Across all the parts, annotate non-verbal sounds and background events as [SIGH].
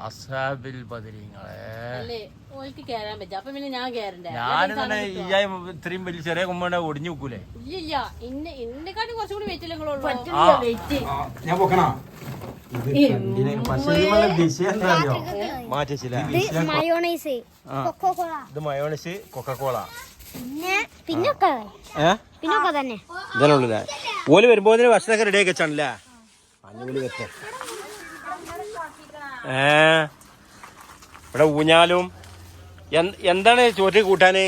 അസാബിൽ ബദരീങ്ങളെ. അല്ലേ? ഓൾക്ക് കേറാൻ പറ്റും അപ്പൊ പിന്നെ ഞാൻ കേറണ്ടേ? ഞാൻ തന്നെ ഈ ഇത്രയും വലിയ ചെറിയ കൊമ്പ ഒടിഞ്ഞു വെക്കൂലേ ഇല്ല ഇല്ല. ഇന്ന ഇന്നെക്കാട്ടും കുറച്ചും കൂടി വെയിറ്റ് ഞാൻ പൊക്കണോ? ഇത് മയോണിസ് കൊക്കക്കോള പിന്നെ ഓൽ വരുമ്പോ ഭക്ഷണമൊക്കെ റെഡി ആക്കി വെച്ചാണല്ലേ? അഞ്ഞൂൽ വെച്ച ഏ. ഇവിടെ ഊഞ്ഞാലും. എന്ത്- എന്താണ് ചോറ്റ് കൂട്ടാന്?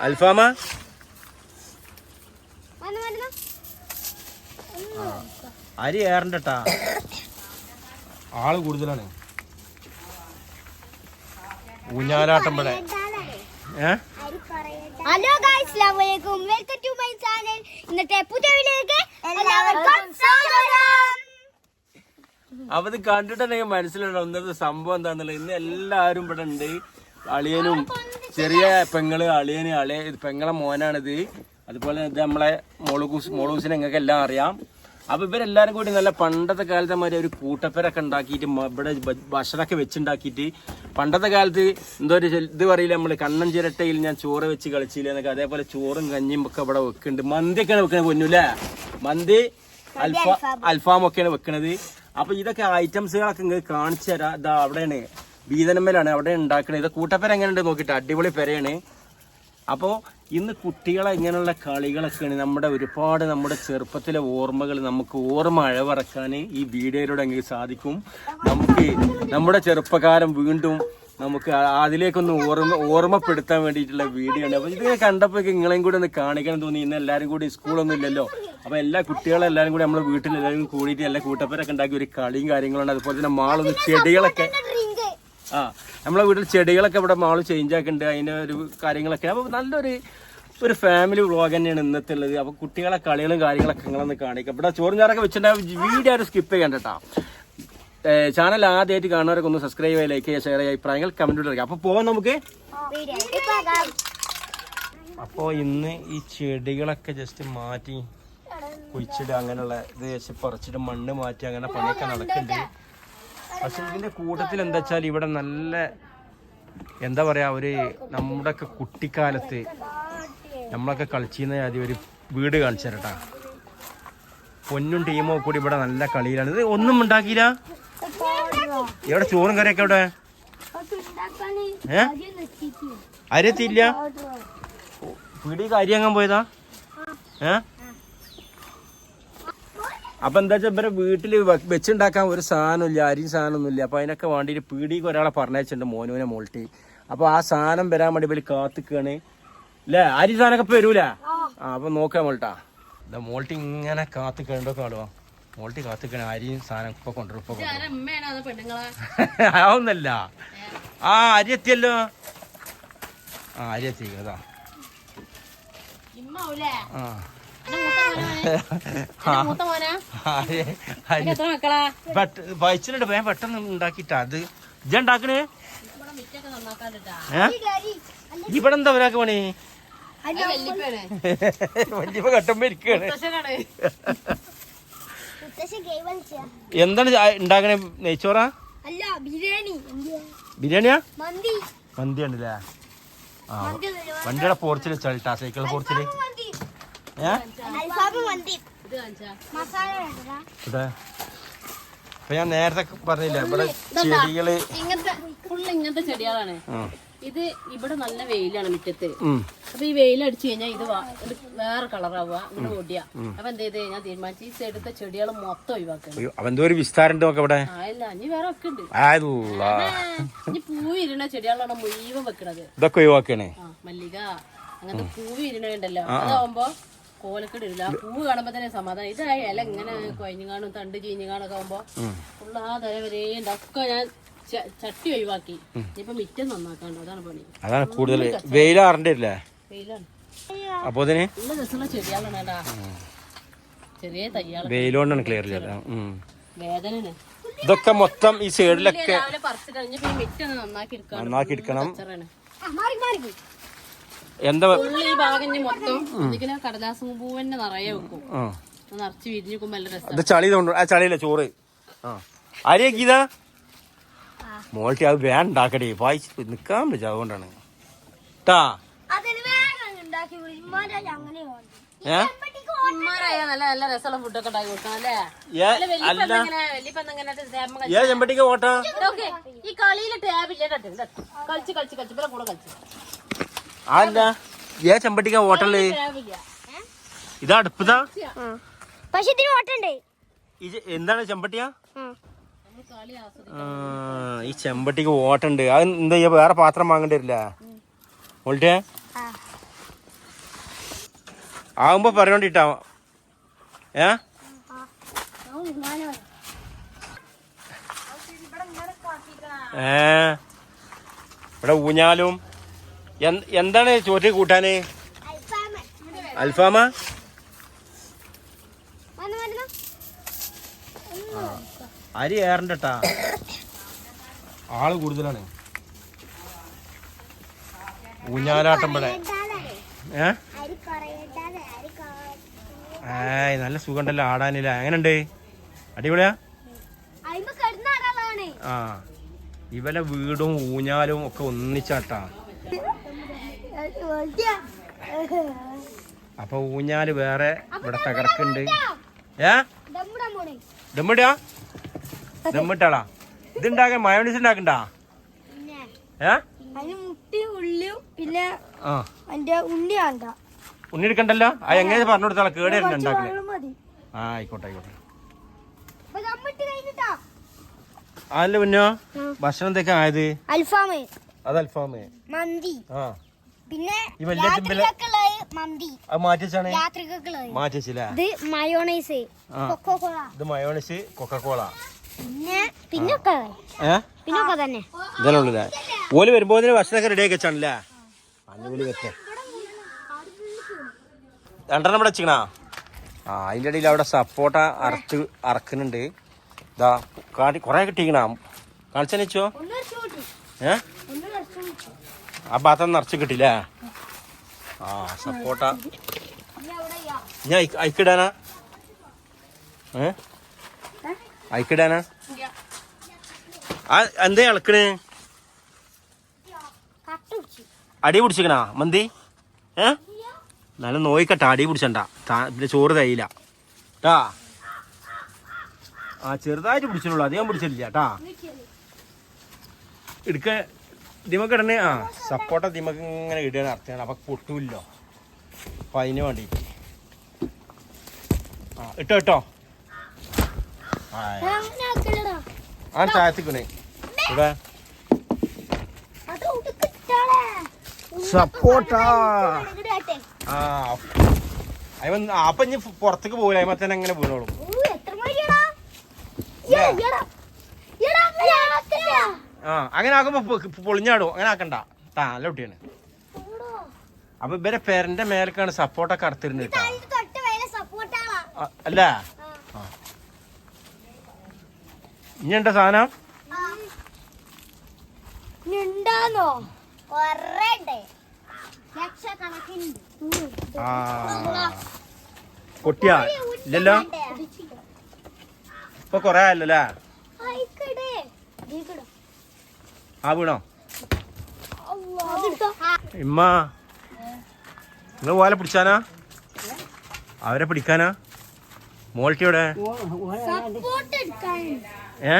അൽഫാമ. അരി ഏറണ്ടട്ടാ? ആൾ കൂടുതലാണ്. ഊഞ്ഞാലാട്ടം ഇവിടെ ഏ? ഹലോ ഗായ്സ് അസ്സലാമു അലൈക്കും. വെൽക്കം ടു മൈ ചാനൽ ഇന്നത്തെ പുതിയ വീഡിയോയിലേക്ക് എല്ലാവർക്കും സ്വാഗതം. അപ്പൊ ഇത് കണ്ടിട്ടുണ്ടെങ്കിൽ മനസ്സിലുണ്ടാവും ഇന്നത്തെ സംഭവം എന്താണെന്നുള്ളത് ഇന്ന് എല്ലാവരും ഇവിടെ ഉണ്ട്. അളിയനും ചെറിയ പെങ്ങൾ അളിയന് അളിയ പെങ്ങളെ മോനാണിത്. അതുപോലെ ഇത് നമ്മളെ മോളുകൂസ് മോളൂസിനെ നിങ്ങൾക്ക് എല്ലാം അറിയാം. അപ്പൊ ഇവരെല്ലാരും കൂടി നല്ല പണ്ടത്തെ കാലത്തെ മാതിരി ഒരു കൂട്ടപ്പേരൊക്കെ ഉണ്ടാക്കിയിട്ട് ഇവിടെ ഭക്ഷണമൊക്കെ വെച്ചുണ്ടാക്കിയിട്ട് പണ്ടത്തെ കാലത്ത് എന്തോ ഒരു ഇത് പറയില്ല നമ്മൾ കണ്ണൻ ചിരട്ടയിൽ ഞാൻ ചോറ് വെച്ച് കളിച്ചില്ല എന്നൊക്കെ. അതേപോലെ ചോറും കഞ്ഞിയും ഒക്കെ ഇവിടെ വെക്കുന്നുണ്ട്. മന്തിയൊക്കെയാണ് വെക്കണത് പൊന്നുല്ലേ? മന്തി അൽഫാ അൽഫാം. ഒക്കെയാണ് വെക്കണത്. അപ്പൊ ഇതൊക്കെ ഐറ്റംസുകളൊക്കെ ഇങ്ങനെ കാണിച്ചു തരാം. ഇതാ അവിടെയാണ്. വീതനമ്മലാണ് അവിടെ ഉണ്ടാക്കണത് ഇത് കൂട്ടപ്പര എങ്ങനെയുണ്ട് നോക്കിട്ട് അടിപൊളി പെരയാണ്. അപ്പോൾ ഇന്ന് കുട്ടികളെ ഇങ്ങനെയുള്ള കളികളൊക്കെയാണ് നമ്മുടെ ഒരുപാട് നമ്മുടെ ചെറുപ്പത്തിലെ ഓർമ്മകൾ നമുക്ക് ഓർമ്മ അഴവറക്കാൻ ഈ വീഡിയോയിലൂടെ എങ്കിൽ സാധിക്കും. നമുക്ക് നമ്മുടെ ചെറുപ്പകാലം വീണ്ടും നമുക്ക് അതിലേക്കൊന്ന് ഓർമ്മ ഓർമ്മപ്പെടുത്താൻ വേണ്ടിയിട്ടുള്ള വീഡിയോ ഉണ്ട് അപ്പോൾ ഇതിനെ കണ്ടപ്പോൾ നിങ്ങളെയും കൂടി ഒന്ന് കാണിക്കാൻ തോന്നി. ഇന്ന് എല്ലാവരും കൂടി സ്കൂളൊന്നും ഇല്ലല്ലോ. അപ്പോൾ എല്ലാ കുട്ടികളും എല്ലാവരും കൂടി നമ്മുടെ വീട്ടിൽ എല്ലാവരും കൂടിയിട്ട് എല്ലാ കൂട്ടപ്പേരൊക്കെ ഉണ്ടാക്കി ഒരു കളിയും കാര്യങ്ങളുണ്ട്. അതുപോലെ തന്നെ മാളൊന്ന് ചെടികളൊക്കെ. ആ നമ്മളെ വീട്ടിൽ ചെടികളൊക്കെ ഇവിടെ മാൾ ചേഞ്ച് ആക്കുന്നുണ്ട് അതിന്റെ ഒരു കാര്യങ്ങളൊക്കെ. അപ്പോൾ നല്ലൊരു ഒരു ഫാമിലി വ്ളോഗ് തന്നെയാണ് ഇന്നത്തെ ഉള്ളത് അപ്പോൾ കുട്ടികളെ കളികളും കാര്യങ്ങളൊക്കെ നിങ്ങളൊന്ന് കാണിക്കാം. ഇവിടെ ചോറും ചാറൊക്കെ വെച്ചിട്ടുണ്ടെങ്കിൽ വീഡിയോ ആരും സ്കിപ്പ് ചെയ്യണ്ട കേട്ടോ. ചാനൽ ആദ്യമായിട്ട് കാണുന്നവരൊക്കെ ഒന്ന് സബ്സ്ക്രൈബ് ചെയ്യുക ലൈക്ക് ചെയ്യുക ഷെയർ ചെയ്യുക അഭിപ്രായങ്ങൾ കമന്റ് ഇടുക അപ്പൊ പോവാം നമുക്ക്. അപ്പോൾ ഇന്ന് ഈ ചെടികളൊക്കെ ജസ്റ്റ് മാറ്റി കുഴിച്ചിടുക അങ്ങനെയുള്ള ഇത് വെച്ച് പറിച്ചിട്ട് മണ്ണ് മാറ്റി അങ്ങനെ പണിയൊക്കെ നടക്കുന്നുണ്ട്. പക്ഷെ ഇതിന്റെ കൂട്ടത്തിൽ എന്താ വെച്ചാൽ ഇവിടെ നല്ല എന്താ പറയാ ഒരു നമ്മുടെയൊക്കെ കുട്ടിക്കാലത്ത് നമ്മളൊക്കെ കളിച്ചിരുന്ന ജാതി ഒരു വീട് കാണിച്ചു തരട്ടാ. പൊന്നും ടീമോ കൂടി ഇവിടെ നല്ല കളിയിലാണ്. ഇത് ഒന്നും ഉണ്ടാക്കിയില്ല? ഇവിടെ ചോറും കറിയൊക്കെ എവിടെ? ഏ? അരിയത്തില്ല പിടി അരി അങ്ങാൻ പോയതാ? ഏ? അപ്പൊ എന്താ വെച്ചാൽ ഇവരെ വീട്ടിൽ വെച്ചുണ്ടാക്കാൻ ഒരു സാധനമില്ല അരിയും സാധനമൊന്നുമില്ല. അപ്പൊ അതിനൊക്കെ വേണ്ടിയിട്ട് പീടിക്ക് ഒരാളെ പറഞ്ഞയച്ചിട്ടുണ്ട് മോനുവിനെ മോൾട്ടി. അപ്പൊ ആ സാധനം വരാൻ വേണ്ടി ഇവർ കാത്തിക്കാണ്. അല്ലേ അരി സാധനമൊക്കെ ഇപ്പൊ വരൂല? ആ. അപ്പൊ നോക്കാം മോൾട്ടാ. മോൾട്ടി ഇങ്ങനെ കാത്തിക്കണ്ടോ കാണുവാ? മോൾട്ടി കാത്തിക്കണ അരിയും സാധനം ഇപ്പൊ കൊണ്ടുവരും ഇപ്പൊ ആവുന്നല്ല [LAUGHS] ആ അരി എത്തിയല്ലോ. ആ അരി എത്തി കേതാ ഇമ്മാവൂലേ? ആ. എന്റെ മൂത്ത [LAUGHS] മോനാ? അരി അരി. എനിക്ക് എത്ര മക്കളാ? പെട്ട വയച്ചിലുണ്ട് വേഗം പെട്ടെന്ന് ഉണ്ടാക്കിട്ടാ അത് ഇജ്ജ ഉണ്ടാക്കണേ? ഇവിടെ എന്താ ഒരാൾക്ക് പണി? വല്യപ്പേണ് [LAUGHS] വലിയ കട്ടുമ്പോ ഇരിക്കാണ്. എന്താണ് ഉണ്ടാക്കണേ നെയ്ച്ചോറ? അല്ല ബിരിയാണി. ബിരിയാണിയാ? മന്തി. മന്തി ഉണ്ടല്ലേ? ആ വണ്ടിയുടെ പോർച്ചിൽ ചളിട്ടാ സൈക്കിൾ പോർച്ചിൽ ഇപ്പൊ ഞാൻ നേരത്തെ പറഞ്ഞില്ല ഇവിടെ ചെടികൾ ഇങ്ങനത്തെ ഫുള്ള് ഇങ്ങനത്തെ ചെടികളാണ്. ഇത് ഇവിടെ നല്ല വെയിലാണ് മുറ്റത്ത്. അപ്പൊ ഈ വെയിൽ അടിച്ചു കഴിഞ്ഞാൽ ഇത് വേറെ കളറാവുക ഇവിടെ ഓടിയ. അപ്പൊ എന്ത് ചെയ്ത് ഞാൻ തീരുമാനിച്ചു ഈ സൈഡത്തെ ചെടികൾ മൊത്തം ഒഴിവാക്കണം. വിസ്താരം ഇവിടെ ഇല്ല ഇനി വേറെ ഒക്കെ ഉണ്ട്. ഇനി പൂവ് ഇരുന്ന ചെടികളാണ് മുഴുവൻ വെക്കണത്. ഇതൊക്കെ ഒഴിവാക്കണേ. മല്ലിക അങ്ങനത്തെ പൂവ് ഇരുന്നുണ്ടല്ലോ അതാവുമ്പോ കോലക്കെട് ഇടില്ല ആ പൂവ് കാണുമ്പോ തന്നെ സമാധാനം. ഇതായ ഇല ഇങ്ങനെ കൊയഞ്ഞു കാണും തണ്ട് ചീഞ്ഞു കാണൊക്കെ ആവുമ്പോ ഫുള്ള് ആ തല വരെ ഒക്കെ ഞാൻ ചട്ടി ഒഴിവാക്കി. ഇപ്പൊ മിറ്റം നന്നാക്കാണ്ട്. അതാണ് പണി. അതാണ് കൂടുതൽ വെയിലാറണ്ടില്ലേ വെയിലാണ്. അപ്പൊ അതിന് ചെടികളാണ് ചെറിയ തയ്യാൾ വെയിലോണ്ടാണ് ക്ലിയർ ചെയ്തത്. വേദന ഇതൊക്കെ മൊത്തം ഈ സൈഡിലൊക്കെ രാവിലെ പറിച്ചിട്ട് കഴിഞ്ഞ പിന്നെ മിറ്റം നന്നാക്കി എടുക്കണം. കച്ചറാണ് മാറി മാറി എന്താ കടലാസും പൂവന്നെ നിറയെ വെക്കും. നിറച്ച് വിരിഞ്ഞു ചളി ചളിയില്ല ചോറ്. ആ. അരിയൊക്കെ മോൾട്ടി അത് വേണ്ടാക്കടി. വായിച്ച് നിക്കാൻ പറ്റും അതുകൊണ്ടാണ്. ട്ടാ. ഏ? ചെമ്പട്ടിക്ക് ഓട്ടാ ഈ കളിയിൽ ടാബില്ല കളിച്ച് കളിച്ച് കളിച്ച്. ഇവരെ കൂടെ കളിച്ച്. അല്ല ഏ ചെമ്പട്ടിക്ക ഓട്ടല്ലേ ഇതാ അടുപ്പതാ? പക്ഷെ ഇതിന് ഓട്ടണ്ടേ ഇത് എന്താണ് ചെമ്പട്ടിയാ? ഈ ചെമ്പട്ടിക്ക് ഓട്ടുണ്ട് അത് എന്താ ചെയ്യാ? വേറെ പാത്രം വാങ്ങേണ്ടി വരില്ല. ഓൾട്ടേ ആ. ആകുമ്പോ പറഞ്ഞോണ്ടിട്ടാ ഏ? ഏ? ഇവിടെ ഊഞ്ഞാലും. എന്ത്- എന്താണ് ചോറ്റ് കൂട്ടാന്? അൽഫാമ വന്നു വന്നു അരി ഏറണ്ടട്ടാ. ആൾ കൂടുതലാണ്. ഊഞ്ഞാലാട്ടം ഇവിടെ ഏ? ഏയ് നല്ല സുഖമുണ്ടല്ലോ ആടാനില്ല എങ്ങനെയുണ്ട്? അടിപൊളിയാ? ആ ഇവലെ വീടും ഊഞ്ഞാലും ഒക്കെ ഒന്നിച്ചാട്ടാ. അപ്പൊ ഊഞ്ഞാൽ വേറെ ഇവിടെ തകർക്കുണ്ട് ഏ? നമ്മുടെ മോനെ ഇത് ദമ്മിട്ടാളാ ഇതുണ്ടാക്കാൻ മയോണീസ് ഉണ്ടാക്കണ്ടാ ഏ? അതിന് മുട്ടയും ഉള്ളിയും പിന്നെ ആ. അതിന്റെ ഉള്ളി വേണ്ട. ഉണ്ണി എടുക്കണ്ടല്ലോ? ആ എങ്ങനെ പറഞ്ഞു കൊടുത്താളെ കേട് വരണ്ട ഉണ്ടാക്കൽ. വെള്ളം മതി. ആ ആയിക്കോട്ടെ ആയിക്കോട്ടെ. അപ്പൊ കഴിഞ്ഞിട്ടാ. അതല്ല പിന്നോ? ഭക്ഷണം എന്തൊക്കെ ആയത്? അൽഫാമ്. അത് അൽഫാമ്. മന്തി. ആ. പിന്നെ ഈ വലിയ ചിമ്പിൽ രാത്രികൾക്കുള്ളത് മന്തി. അത് മാറ്റിച്ചാണ് രാത്രികൾക്കുള്ളത് മാറ്റിച്ചില്ലേ ഇത് മയോണൈസ് ആ. കൊക്കോ കോള ഇത് മയോണിസ് കൊക്കക്കോള ഓൽ വരുമ്പോ ഭക്ഷണമൊക്കെ റെഡി ആക്കി വെച്ചാണല്ലേ? വെച്ച രണ്ടെണ്ണം ഇവിടെ വെച്ചിക്കണാ? ആ അതിന്റെ ഇടയിൽ അവിടെ സപ്പോർട്ട അറച്ച് അറക്കുന്നുണ്ട്. ഇതാ കാട്ടി കൊറേ കിട്ടിക്കണാ? കാണിച്ചോ വെച്ചോ ഏ? ആ ഭാഗത്ത് നിറച്ച് കിട്ടില്ല ആ സപ്പോട്ട. ഞാൻ അയക്കിടാനാ ഏ? അയക്കിടാനാ? ആ എന്തേ ഇളക്കണേ അടി പിടിച്ചിക്കണാ? മന്തി? ഏ? നല്ല നോയിക്കട്ട അടി പിടിച്ചണ്ട. പിന്നെ ചോറ് തയ്യില്ല ട്ടാ. ആ ചെറുതായിട്ട് പിടിച്ചുള്ളൂ അധികം പിടിച്ചില്ല ട്ടാ. എടുക്ക. ദിമക്ക് ഇടണേ. ആ സപ്പോട്ട ദിമക്ക് ഇങ്ങനെ ഇടുകയാണ് അർത്ഥമാണ് അപ്പൊ പൊട്ടൂല്ലോ അപ്പൊ അതിന് വേണ്ടിട്ട് ആ ഇട്ടോ ഇട്ടോ. ആ താഴത്തേക്കണേ ഇവിടെ. ഉടുക്കിട്ടാളെ ആ അപ്പൊ ഇനി പുറത്തേക്ക് പോകില്ല അമ്മ തന്നെ അങ്ങനെ വീണോളും. ആ ആക്കുമ്പോ പൊളിഞ്ഞാടും. അങ്ങനെ ആക്കണ്ട. താ നല്ല കുട്ടിയാണ്. അപ്പൊ ഇവരെ പേരന്റെ മേലേക്കാണ് സപ്പോർട്ടൊക്കെ സപ്പോർട്ടാളാ. അല്ല ആ. ഇനി എന്താ സാധനം ഉണ്ടാന്നോ പൊട്ടിയാ ഇല്ലല്ലോ. ഇപ്പൊ കൊറേ ആയല്ലോ അല്ലേ ആ വീണോ? ഇമ്മ. നിങ്ങൾ പോലെ പിടിച്ചാനാ? അവരെ പിടിക്കാനാ? മോൾട്ടിയുടെ സപ്പോർട്ട് എടുക്കാൻ. ഏ?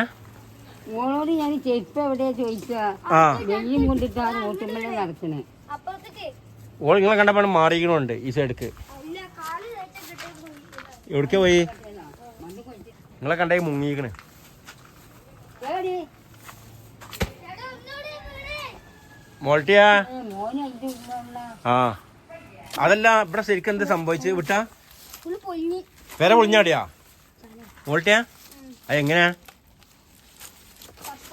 മോളോട് ഞാൻ ചെരുപ്പ് എവിടെയാ ചോദിച്ചാ? ആ. നെയ്യും കൊണ്ടിട്ടാണ് ഓട്ടുമ്പളെ നടക്കണേ. ഓൾ നിങ്ങളെ കണ്ടപ്പോൾ മാറിക്കണുണ്ട് ഈ സൈഡ്ക്ക്. എവിടേക്കാ പോയി? നിങ്ങളെ കണ്ടേ മുങ്ങിക്കണ് എവിടെ ചേട്ടാ ഒന്നുകൂടി മോൾട്ടിയാ? ആ. അതല്ല ഇവിടെ ശരിക്കും എന്ത് സംഭവിച്ചു? വിട്ടാ? പേരെ പൊളിഞ്ഞാടിയാ? മോൾട്ടിയാ? അത് എങ്ങനെയാ?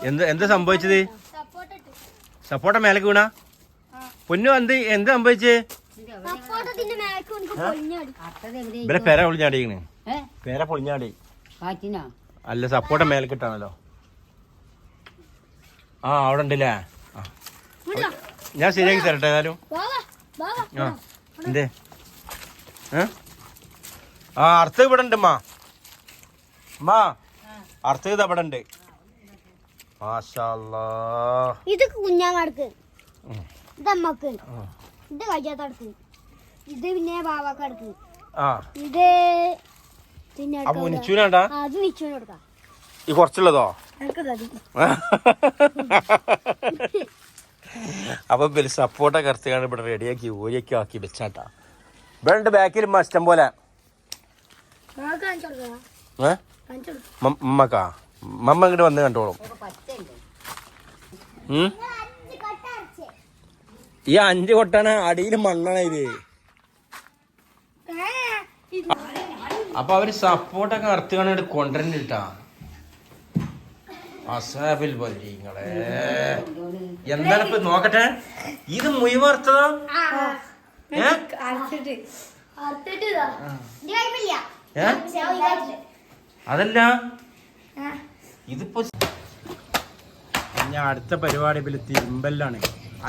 എന്ത് എന്താ സംഭവിച്ചത്? സപ്പോർട്ട മേലേക്ക് വീണ? പൊന്നു എന്ത് എന്ത് സംഭവിച്ചേ? ഇവിടെ ഇവരെ പേര പൊളിഞ്ഞാടിക്കണ്. പേര പൊളിഞ്ഞാടി. അല്ല സപ്പോർട്ട മേലെ ഇട്ടാണല്ലോ. ആ അവിടെ ഉണ്ടല്ലേ? ഞാൻ ശരിയാക്കി തരട്ടെ ഏതായാലും? ആ എന്തേ? ആ അർത്ഥ ഇവിടെ ഉണ്ട് മാ അർത്ഥ അർത്ഥം ഇത് അവിടെ ഉണ്ട്. ഇത് കുഞ്ഞാങ്ങടക്ക് ഇത് അമ്മയ്ക്ക്. ഇത് കയ്യാത്തടക്ക് ഇത് പിന്നെ ബാവാക്കടക്ക് ഇത് പിന്നെ അത് നിച്ചുവിന് കൊടുക്കാം. ഈ കുറച്ചുള്ളതോ? അപ്പൊ പിന്നെ സപ്പോർട്ടൊക്കെ ഇറച്ചിക്കാണ്ട് ഇവിടെ റെഡിയാക്കി ഓരിയൊക്കെ ആക്കി വെച്ചാട്ടാ. ഇവിടെ ബാക്കിൽ ഇഷ്ടം പോലെ ഏ? ഉമ്മക്കാ? മമ്മ ഇങ്ങോട്ട് വന്ന് കണ്ടോളും? ഈ അഞ്ച് കൊട്ടാണ് അടിയിൽ മണ്ണാണ് ഇത്. അപ്പൊ അവർ സപ്പോർട്ടൊക്കെ അർത്ഥമാണ് കൊണ്ടുവരണ്ടിട്ടാ അസാബിൽ ബലീങ്ങളെ എന്താണ് ഇപ്പൊ നോക്കട്ടെ. ഇത് അത് ഇതായിട്ടില്ല. അതല്ല. ആ. ഇതിപ്പോ ഞാൻ അടുത്ത പരിപാടി പിന്നെ തിരുമ്പല്ലാണ്.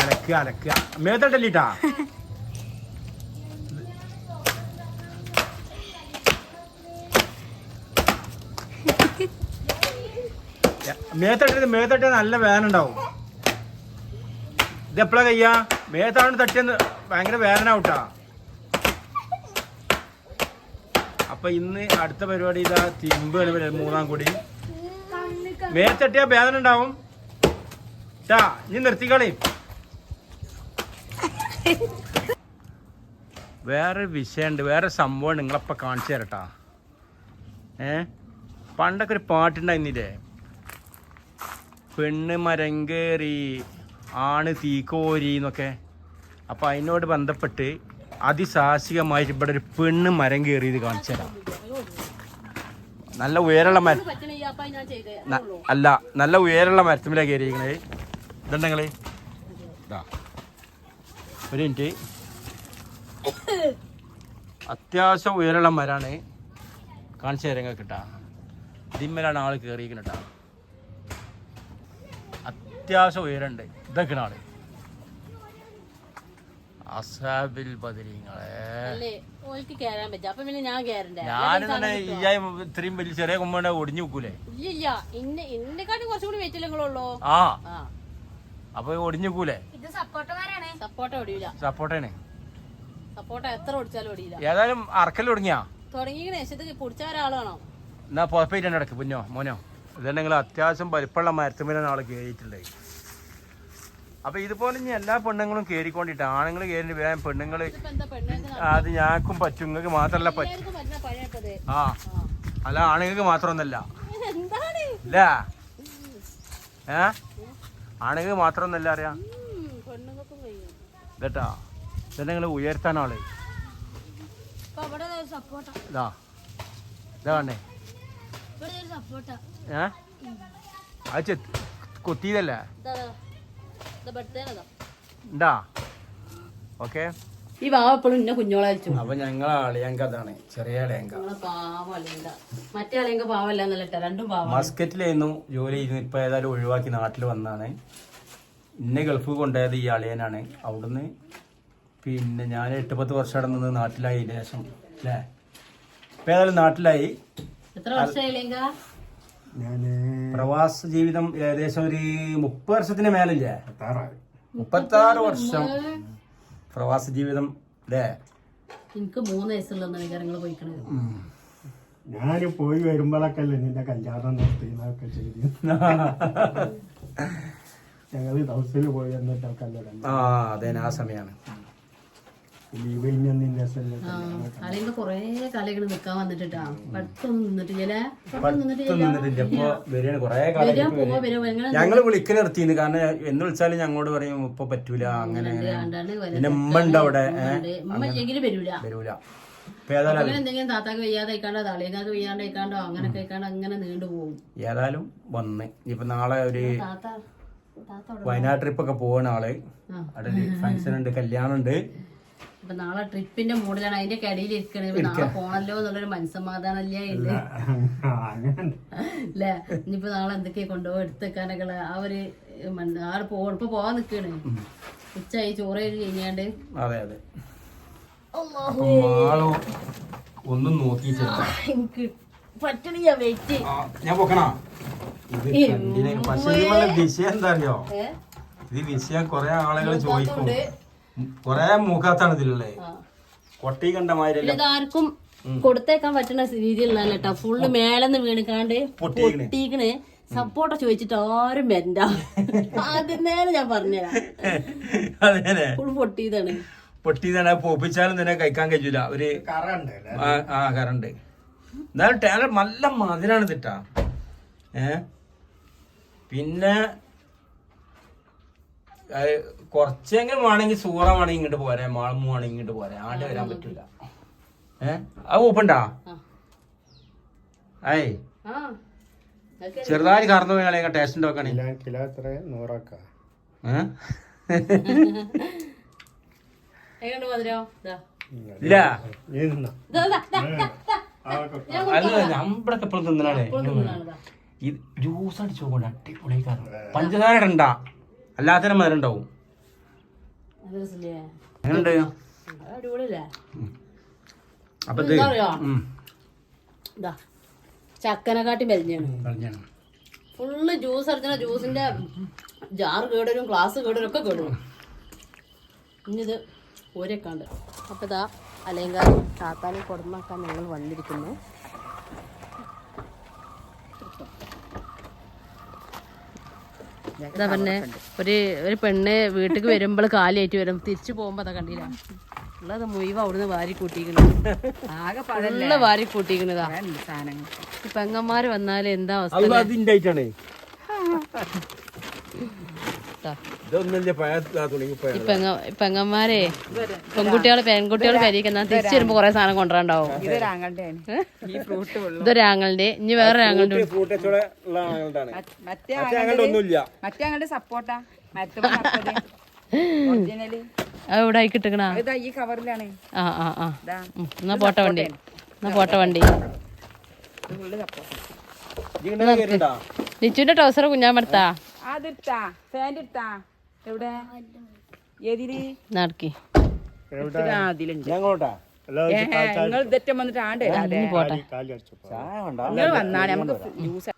അലക്ക് അലക്ക്. മേത്തട്ടല്ലിട്ടാ മേത്തട്ടത് മേത്തട്ട നല്ല വേനുണ്ടാവും ഇത് എപ്പോഴാ കയ്യാ? മേത്താണ് തട്ടിയെന്ന് ഭയങ്കര വേദന ആവട്ടാ. അപ്പൊ ഇന്ന് അടുത്ത പരിപാടി ഇതാ തിമ്പ് മൂന്നാം കൂടി. മേത്തട്ടിയ വേദന ഉണ്ടാവും ചാ ഇനി നിർത്തിക്കളി. വേറെ വിഷയമുണ്ട് വേറെ സംഭവം നിങ്ങളപ്പ കാണിച്ചു തരട്ടാ. ഏ? പണ്ടൊക്കെ ഒരു പാട്ടുണ്ടായിരുന്നില്ലേ? പെണ്ണ് മരം കയറി ആണ് തീക്കോരി എന്നൊക്കെ. അപ്പൊ അതിനോട് ബന്ധപ്പെട്ട് അതിസാഹസികമായിട്ട് ഇവിടെ ഒരു പെണ്ണ് മരം കയറിയത് കാണിച്ചു തരാം. നല്ല ഉയരമുള്ള മരം അല്ല നല്ല ഉയരമുള്ള മരത്തുമ്പിലാ കയറിയിരിക്കണേ. ഇതുണ്ടെങ്കിൽ ഇതാ. ഒരു മിനിറ്റ്. അത്യാവശ്യം ഉയരമുള്ള മരാണ്. കാണിച്ചു തരങ്ങൾ കിട്ടാ. ഇതിന്മേലാണ് ആൾ കയറിയിരിക്കണ കേട്ടാ. അത്യാവശ്യം ഉയരമുണ്ട്. ഇതൊക്കെയാണ് ആൾ അസാബിൽ ബദരീങ്ങളെ അല്ലേ ഓൾക്ക് കേറാൻ പറ്റും അപ്പൊ പിന്നെ ഞാൻ തന്നെ ഈ ഇത്രയും വലിയ ചെറിയ കൊമ്പണ്ട ഒടിഞ്ഞു വെക്കൂലേ ഇല്ല ഇന്ന ഇന്നെക്കാട്ടി കുറച്ചും കൂടി വെയിറ്റില്ല നിങ്ങളുള്ളൂ ആ. ആ. അപ്പൊ ഒടിഞ്ഞു വെക്കൂലേ സപ്പോർട്ട ഒടിയില്ല സപ്പോർട്ടാണ്. സപ്പോർട്ട എത്ര ഒടിച്ചാലും ഒടിയില്ല ഏതായാലും അറക്കൽ തുടങ്ങിയാ തുടങ്ങിയ ശേഷത്തേക്ക് പൊടിച്ച ഒരാളാണോ? എന്നാ പുറപ്പേറ്റ് ഇടയ്ക്ക് പുന്നോ മോനോ. ഇതുണ്ടെങ്കിൽ അത്യാവശ്യം വലിപ്പമുള്ള മരത്തുമ്മലാണ് ആൾ കയറിയിട്ടുള്ളത് അപ്പൊ ഇതുപോലെ ഇനി എല്ലാ പെണ്ണുങ്ങളും കയറിക്കൊണ്ടിട്ട് ആണുങ്ങൾ കയറി വരാൻ പെണ്ണുങ്ങൾ എന്താ അത് ഞാക്കും പറ്റും. നിങ്ങൾക്ക് മാത്രല്ല പറ്റും ആ. അല്ല ആണുങ്ങൾക്ക് മാത്രമൊന്നല്ല ഇല്ല. ഏ? ആണുങ്ങൾക്ക് മാത്രമൊന്നല്ല അറിയാം. കേട്ടാ പെണ്ണുങ്ങൾ ഉയർത്താൻ ആൾ. ഇതാ. ഇതാ കണ്ടേ. ഇവിടെ സപ്പോർട്ടാ. ഏ? അത് കൊത്തിയതല്ലേ? ഉണ്ടാ ഓക്കെ. ഈ ബാവ എപ്പോഴും ഇന്നെ കുഞ്ഞോളെ അയച്ചു അപ്പൊ ഞങ്ങളെ അളിയങ്ക അതാണ്. ചെറിയ അളിയങ്ക മറ്റേ അളിയങ്ക പാവല്ല എന്നല്ല രണ്ടും പാവം മസ്കറ്റിലായിരുന്നു ജോലി ചെയ്യുന്നത് ഇപ്പൊ ഏതായാലും ഒഴിവാക്കി നാട്ടിൽ വന്നാണ് ഇന്നെ ഗൾഫ് കൊണ്ടുപോയത് ഈ അളിയനാണ്. അവിടുന്ന് പിന്നെ ഞാൻ എട്ട് പത്ത് വർഷം അവിടെ നിന്ന് നാട്ടിലായി ശേഷം അല്ലേ ഇപ്പൊ ഏതായാലും നാട്ടിലായി. എത്ര വർഷമായി പ്രവാസ ജീവിതം ഏകദേശം ഒരു മുപ്പത് വർഷത്തിന് മേലല്ലേ? മുപ്പത്തി ആറ് വർഷം. പ്രവാസ ജീവിതം അല്ലേ? എനിക്ക് മൂന്ന് വയസ്സുള്ള വികാരങ്ങൾ പോയിക്കണത്. ഞാൻ പോയി വരുമ്പോഴൊക്കെ അല്ലേ നിന്റെ കല്യാണം നടത്തിയെന്നൊക്കെ ചെയ്തു [LAUGHS] ഞങ്ങൾ ഹൗസിൽ പോയി എന്നിട്ടൊക്കെ ആ അതെ ആ സമയമാണ് അളിയങ്ക കൊറേ കാലങ്ങൾ നിക്കാൻ വന്നിട്ടാ പഠിത്തൊന്നും ഞങ്ങൾ വിളിക്കൽ നിർത്തിന്ന് കാരണം എന്ന് വിളിച്ചാലും ഞങ്ങളോട് പറയും ഇപ്പൊ പറ്റൂല. അങ്ങനെ പിന്നെ ഉമ്മ ഉണ്ട് അവിടെ. വരൂല. എന്തെങ്കിലും താത്താക്ക് വയ്യാതെ അയക്കാണ്ടോ തളിയക്കാക്ക് വയ്യാണ്ട് അങ്ങനെ അങ്ങനെ നീണ്ടു പോകും. ഏതായാലും വന്ന്. ഇപ്പൊ നാളെ ഒരു വയനാട് ട്രിപ്പ് ഒക്കെ പോവാണ് ആൾ. അവിടെ ഫങ്ഷൻ ഉണ്ട് കല്യാണം ഉണ്ട്. ഇപ്പൊ നാളെ ട്രിപ്പിന്റെ മൂഡിലാണ് അതിന്റെ കടയിൽ ഇരിക്കണത്. നാളെ പോണല്ലോ എന്നുള്ളൊരു മനസ്സമാധാനല്ലേ ഉണ്ട് അങ്ങനെ അല്ലേ ഇനിയിപ്പോ നാളെ എന്തൊക്കെയാ കൊണ്ടുപോയി എടുത്തേക്കാനൊക്കെ ആ ഒരു ആൾ പോ ഇപ്പൊ പോവാൻ നിക്കാണ്. ഉച്ചയായി ചോറ് കഴിഞ്ഞാണ്ട്. അതെ അതെ. അപ്പൊ മാളു ഒന്നും നോക്കിയിട്ടില്ല എനിക്ക് പറ്റണില്ല വെയിറ്റ് ഞാൻ പൊക്കണോ? ഇത്? പക്ഷേ വിഷയം എന്താ അറിയോ? ഇത് വിഷയം കൊറേ ആളുകൾ ചോദിക്കും. കൊറേ മൂക്കാത്താണ് ഇതിലുള്ളത് കൊട്ടി കണ്ട മാതിരി ഇതാർക്കും കൊടുത്തേക്കാൻ പറ്റുന്ന രീതിയിലുള്ള കേട്ടോ ഫുള്ള് മേലെന്ന് വീണിക്കാണ്ട്. പൊട്ടിക്കണ്. സപ്പോർട്ട് ചോദിച്ചിട്ട് ആരും വരണ്ട. ആദ്യം നേരം ഞാൻ പറഞ്ഞുതരാം. [LAUGHS] ഫുൾ പൊട്ടിയതാണ്. പൊട്ടിയതാണ്. പൊപ്പിച്ചാലും തന്നെ കഴിക്കാൻ കഴിയൂല. ഒരു കറണ്ട് ആ കറണ്ട്. എന്നാലും ടേലർ നല്ല മധുരാണ് തിട്ടാ ഏ? പിന്നെ കുറച്ചെങ്കിലും വേണമെങ്കിൽ സൂറ വേണമെങ്കിൽ ഇങ്ങോട്ട് പോരെ മാളമു വേണമെങ്കിൽ ഇങ്ങോട്ട് പോരെ. ആണ്ട് വരാൻ പറ്റൂല. ഏ? അത് ഓപ്പണ്ടാ ഏയ്. ചെറുതായി കറന്നു പോയാളെ ടേസ്റ്റ് ഉണ്ടാക്കണേ കിലോ എത്ര നൂറാക്ക. ഇല്ല. അല്ല നമ്മളൊക്കെ എപ്പോഴും. ഇത്. ജ്യൂസ് അടിച്ചു പോകണ്ട അടിപൊളി കാരണം പഞ്ചസാര ഇടണ്ട. അല്ലാത്തന്നെ മധുരം ഉണ്ടാവും? എങ്ങനെയുണ്ട്? അപ്പൊ ഇത് ചക്കനെക്കാട്ടി മെലിഞ്ഞാണ്. ഫുള്ള് ജ്യൂസ് അടിച്ചാൽ ജ്യൂസിന്റെ ജാറ് കേടരും ഗ്ലാസ് കേടരും ഒക്കെ കേടും. ഇനി ഇത് ഒരക്കാണ്ട് അപ്പൊ ഇതാ അലങ്കാരം താത്താലും കൊടുന്നാക്കാൻ ഞങ്ങൾ വന്നിരിക്കുന്നു. ഇതാ പറഞ്ഞെ ഒരു ഒരു പെണ്ണ് വീട്ടിൽ വരുമ്പോൾ കാലേറ്റ് വരും. തിരിച്ചു പോകുമ്പോ അതാ കണ്ടില്ല? ഉള്ളത് മുഴുവൻ അവിടുന്ന് വാരി കൂട്ടിക്കണു ആകെ ഫുള്ള് വാരി കൂട്ടിക്കണതാ പെങ്ങന്മാര് വന്നാൽ എന്താ അവസ്ഥ? പെങ്ങന്മാരെ പെൺകുട്ടികൾ പെൺകുട്ടികൾ കരിക്കുന്ന തിരിച്ചു വരുമ്പോ കൊറേ സാധനം കൊണ്ടുവരാണ്ടാവും. ഇതൊരാങ്ങളുടെ ഇനി വേറെ ആങ്ങളുടെ സപ്പോർട്ടാ. ആയി കിട്ടണ? ഈ കവറിലാണ്. ആ ആ എന്നാ പോട്ടെ വണ്ടി. എന്നാ പോട്ടെ വണ്ടി. ലിച്ചുവിന്റെ സപ്പോർട്ട് ലിച്ചുവിന്റെ ടൗസർ കുഞ്ഞാമടുത്താ അതിട്ടാ ഫാൻ ഇട്ടാ എവിടെ? ഏതിൽ നടക്കി അതിലുണ്ട് ഞങ്ങളോട്ടാ നിങ്ങൾ ഇതറ്റം വന്നിട്ട് ആണ്ട് ചായ നിങ്ങൾ വന്നാണ് നമുക്ക് ജ്യൂസ്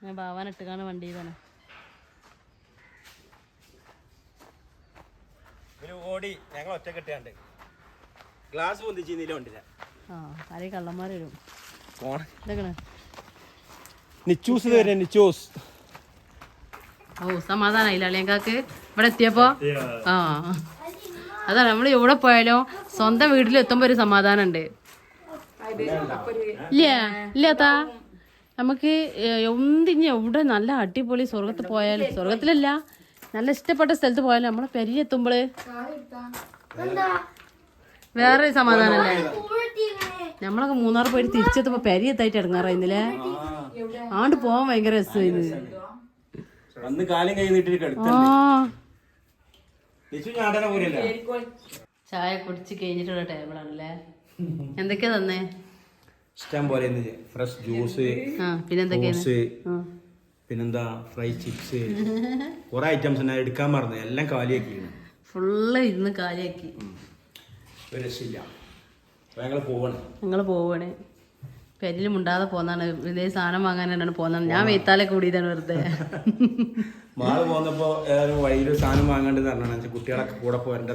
ഞാൻ ഭാവാൻ ഇട്ടുകാണ് വണ്ടി ചെയ്താണ് ഓടി ഞങ്ങൾ ഒറ്റ കെട്ടിയാണ്ട് ഗ്ലാസ് പൊന്തിച്ചില്ല കൊണ്ടില്ല. ആ ആരെയും കള്ളന്മാരും നിച്ചൂസ് തരെ നിച്ചൂസ്. ഓ സമാധാനായില്ല അല്ലേക്കാക്ക് ഇവിടെ എത്തിയപ്പോ? ആ. അതാണ് നമ്മൾ എവിടെ പോയാലോ സ്വന്തം വീട്ടിൽ എത്തുമ്പോ ഒരു സമാധാനം ഉണ്ട് ഇല്ല ഇല്ലാത്താ നമുക്ക് എന്തിഞ്ഞ എവിടെ നല്ല അടിപൊളി സ്വർഗത്ത് പോയാലും സ്വർഗത്തിലല്ല നല്ല ഇഷ്ടപ്പെട്ട സ്ഥലത്ത് പോയാലും നമ്മളെ പെരിയെത്തുമ്പോൾ വേറെ സമാധാനല്ലേ? നമ്മളൊക്കെ മൂന്നാർ പോയിട്ട് തിരിച്ചെത്തുമ്പോ പെരിയെത്തായിട്ട് ഇറങ്ങാറായിരുന്നില്ലേ ആണ്ട് പോവാൻ ഭയങ്കര രസമായിരുന്നു. അന്ന് കാലും കൈ നീട്ടിട്ട് ചായ കുടിച്ച് കഴിഞ്ഞിട്ടുള്ള ടേബിളാണല്ലേ എന്തൊക്കെയാ തന്നേ? ഇഷ്ടം പോലെ ഫ്രഷ് ജ്യൂസ് പിന്നെന്തൊക്കെയാണ് പിന്നെന്താ ഫ്രൈ ചിപ്സ് കുറെ ഐറ്റംസ് ഞാൻ എടുക്കാൻ മറന്നു. എല്ലാം കാലിയാക്കി ഫുള്ള് ഇന്ന് കാലിയാക്കി. ഒരു രക്ഷയില്ല. പോവണേ ഞങ്ങൾ പോവണേ. ഞങ്ങൾ പോവാണ്. പെരിൽ മുണ്ടാതെ പോന്നാണ്. ഇതേ സാധനം വാങ്ങാനാണ് പോന്നാണ് ഞാൻ വെയ്ത്താലെ കൂടിയതാണ് വെറുതെ. മാൾ പോന്നപ്പോ വൈകിട്ട് സാധനം വാങ്ങാണ്ട് പറഞ്ഞാണ് കുട്ടികളൊക്കെ കൂടെ പോരേണ്ട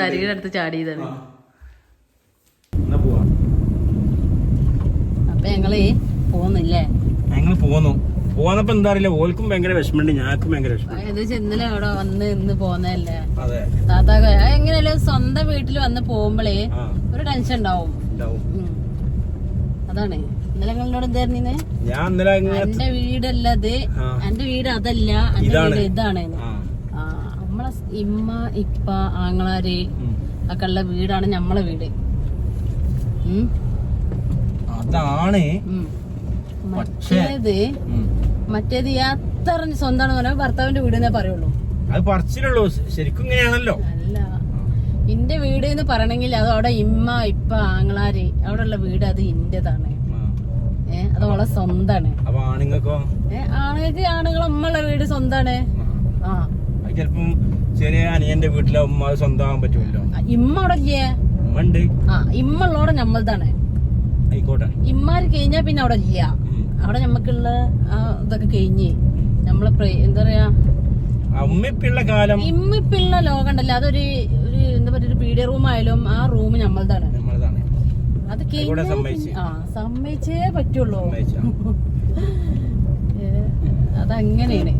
തരികയുടെ അടുത്ത് ചാടിയതാണ്. പോവാ. അപ്പൊ ഞങ്ങൾ പോന്നില്ലേ? ഞങ്ങൾ പോന്നു. പോന്നപ്പോ എന്താ അറിയില്ല. ഓൽക്കും ഭയങ്കര വിഷമമുണ്ട്. ഞാനും ഭയങ്കര ഇന്നലെ അവിടെ വന്ന് ഇന്ന് പോന്നല്ലേ താത്താക്ക എങ്ങനെയല്ലേ സ്വന്തം വീട്ടിൽ വന്ന് പോകുമ്പോഴേ ഒരു ടെൻഷൻ ഉണ്ടാവും. ഉണ്ടാവും. അതാണ്. ഇന്നലെ നിങ്ങളോട് എന്തായിരുന്നു ഞാൻ ഇന്നലെ എന്റെ വീടല്ല അത്. എന്റെ വീട് അതല്ല. എന്റെ ഇതാണ്. വീട് ഇതാണ് നമ്മളെ ഇമ്മ ഇപ്പ ആങ്ങളാര്. ഒക്കെ ഉള്ള വീടാണ് നമ്മളെ വീട്. അതാണ്. മറ്റേത്. മറ്റേത് യാത്ര സ്വന്തമാണ് പറഞ്ഞാൽ ഭർത്താവിന്റെ വീട് എന്നേ പറയുള്ളൂ. അത് പറച്ചിലുള്ളൂ. ശരിക്കും ഇങ്ങനെയാണല്ലോ. അല്ല ഇന്റെ വീട് എന്ന് പറയണെങ്കിൽ അത് അവിടെ ഇമ്മ ഇപ്പ ആങ്ങളാര് അവിടെ ഉള്ള വീട് അത് ഇന്റേതാണ്. ഏഹ് അത് അവളെ സ്വന്താണ്. അപ്പൊ ആണുങ്ങൾക്കോ? ആണുങ്ങൾ ഉമ്മയുള്ള വീട് സ്വന്താണ്. ആ. ചിലപ്പം ചെറിയ അനിയന്റെ വീട്ടിലെ ഉമ്മ സ്വന്തമാകാൻ പറ്റുമല്ലോ. ഇമ്മ അവിടെ ഇല്ലേ ഉണ്ട് ആ ഇമ്മ ഉള്ളോടെ നമ്മളതാണ് ആയിക്കോട്ടെ. ഇമ്മാര് കഴിഞ്ഞാ പിന്നെ അവിടെ ഇല്ല. അവിടെ നമ്മക്കുള്ള ഇതൊക്കെ കഴിഞ്ഞ്. നമ്മളെ എന്താ പറയാ? അമ്മപ്പിള്ള കാലം. ഇമ്മിപ്പിള്ള ലോകം ഉണ്ടല്ലോ അതൊരു എന്താ പറയുക ഒരു പീഡിയ റൂം ആയാലും ആ റൂം നമ്മളതാണ് അത് ആ സമ്മതിച്ചേ പറ്റുള്ളൂ. [LAUGHS] അതങ്ങനെയാണ്.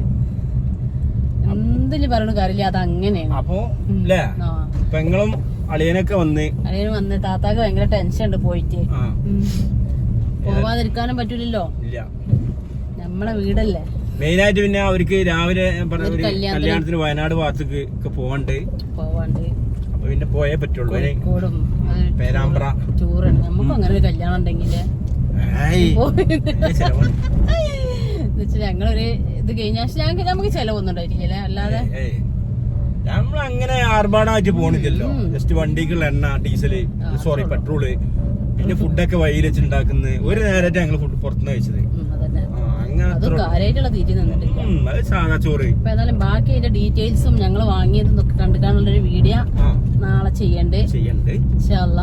എന്തിനു പറയണ കാര്യമില്ല അതങ്ങനെയാണ്. അപ്പൊ പെങ്ങളും അളിയനൊക്കെ വന്ന് അതിന് വന്ന് താത്താക്ക് ഭയങ്കര ടെൻഷൻ ഉണ്ട് പോയിട്ട്. പോവാതിരിക്കാനും പറ്റൂലല്ലോ. നമ്മളെ വീടല്ലേ. മെയിനായിട്ട് പിന്നെ അവർക്ക് രാവിലെ കല്യാണത്തിന്. വയനാട് ഭാഗത്തേക്ക് ഒക്കെ പോകണ്ട് പോവാണ്ട്. പിന്നെ പോയേ പറ്റുള്ളൂ. പേരാമ്പ്ര. ടൂറുണ്ട് നമുക്ക് അങ്ങനെ ഒരു കല്യാണം ഉണ്ടെങ്കിൽ ഞങ്ങളൊരു ഇത് കഴിഞ്ഞാൽ ഞങ്ങൾക്ക് നമുക്ക് ചെലവൊന്നും അല്ലാതെ നമ്മൾ അങ്ങനെ ആർഭാടായിട്ട് പോണില്ലല്ലോ. ജസ്റ്റ് വണ്ടിക്കുള്ള എണ്ണ ഡീസൽ സോറി പെട്രോൾ. പിന്നെ ഫുഡൊക്കെ വഴിയിൽ വെച്ച് ഉണ്ടാക്കുന്നത്. ഒരു നേരമായിട്ട് ഞങ്ങൾ ഫുഡ് പുറത്തുനിന്ന് കഴിച്ചത്. അതും സാധാ ചോറ്. ബാക്കി അതിന്റെ ഡീറ്റെയിൽസും ഞങ്ങൾ വാങ്ങിയതും ഒക്കെ ഒരു വീഡിയോ നാളെ ചെയ്യണ്ട്. ചെയ്യണ്ട്. ഇൻഷാല്ല.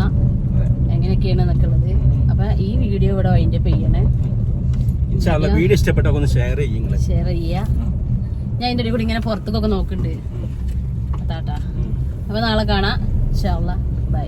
എങ്ങനെയൊക്കെയാണ് എന്നൊക്കെ ഉള്ളത് അപ്പൊ ഈ വീഡിയോ ഇവിടെ അതിന്റെ ചെയ്യണേ. വീഡിയോ ഇഷ്ടപ്പെട്ടൊക്കെ ഒന്ന് ഷെയർ ചെയ്യുക ഷെയർ ചെയ്യാ. ഞാൻ ഇതിന്റെ കൂടി ഇങ്ങനെ പുറത്തേക്കൊക്കെ നോക്കുന്നുണ്ട് അതാട്ടാ. അപ്പൊ നാളെ കാണാം. ഇൻഷാല്ല ബൈ.